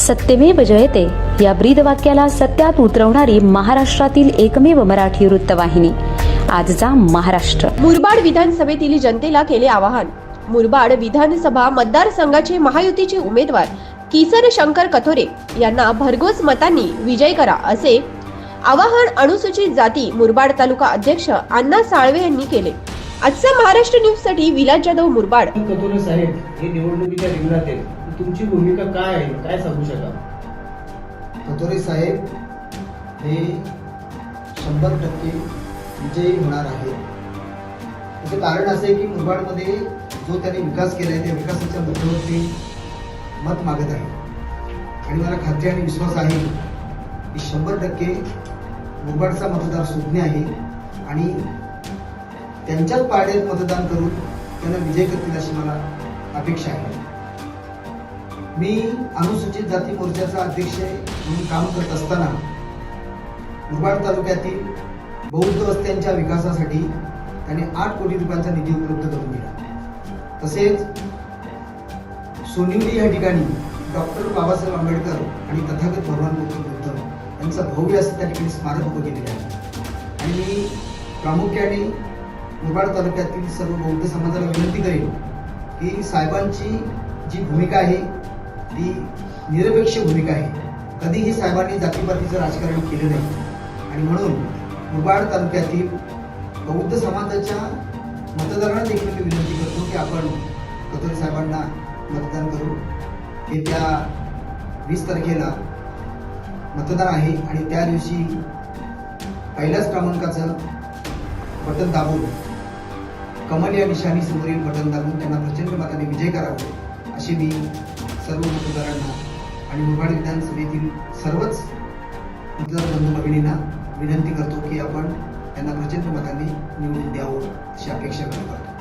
सत्यमेव जयते. या ब्रीदवाक्याला सत्यात उतरवणारी महाराष्ट्रातील एकमेव मराठी वृत्तवाहिनी. आजचा महाराष्ट्र. मुरबाड विधानसभेतील जनतेला केले आवाहन. मुरबाड विधानसभा मतदारसंघाचे महायुतीचे उमेदवार किसन शंकर कथोरे यांना भरघोस मतांनी विजय करा असे आवाहन अनुसूचित जाती मुरबाड तालुका अध्यक्ष अण्णा साळवे यांनी केले. आजचा महाराष्ट्र न्यूजसाठी विलास जाधव मुरबाड. कतोरे साहेब हे निवडणुकीच्या रिंगणात आहेत. तुमची भूमिका काय आहे? काय सांगू शकाल? कतोरे साहेब हे शंभर टक्के विजयी होणार आहे त्याचं कारण असं आहे की मुरबाडमध्ये जो त्याने विकास केला आहे त्या विकासाच्या मुद्द्यावरती मत मागत आहे. आणि मला खात्री आणि विश्वास आहे की शंभर टक्के मुरबाडचा मतदार सुज्ञ आहे आणि त्यांच्याच पाड्यात मतदान करून त्यांना विजय करतील अशी मला अपेक्षा आहे. मी अनुसूचित जाती मोर्चाचा अध्यक्ष म्हणून काम करत असताना मुरबाड तालुक्यातील बौद्ध वस्त्यांच्या विकासासाठी त्यांनी आठ कोटी रुपयांचा निधी उपलब्ध करून दिला. तसेच सोनिवली या ठिकाणी डॉक्टर बाबासाहेब आंबेडकर आणि तथागत भगवान गौतम बुद्ध यांचं भव्य असं त्या ठिकाणी स्मारक उभं केलेलं आहे. आणि मी प्रामुख्याने मुरबाड तालुक्यातील सर्व बौद्ध समाजाला विनंती करेन की साहेबांची जी भूमिका आहे ही निरपेक्ष भूमिका आहे. कधीही साहेबांनी जातीपातीचं राजकारण केलं नाही. आणि म्हणून मुरबाड तालुक्यातील बौद्ध समाजाच्या मतदारांना देखील मी विनंती करतो की आपण कतोरे साहेबांना मतदान करू येत्या वीस तारखेला मतदान आहे आणि त्या दिवशी पहिल्याच क्रमांकाचं बटन दाबून कमल या निशाणी समोरील बटन दाबून त्यांना प्रचंड मताने विजय करावा अशी मी सर्व मतदारांना आणि मुरबाड विधानसभेतील सर्वच मतदार बंधू भगिनींना विनंती करतो की आपण त्यांना प्रचंड मताने निवडून द्यावं अशी अपेक्षा करतो.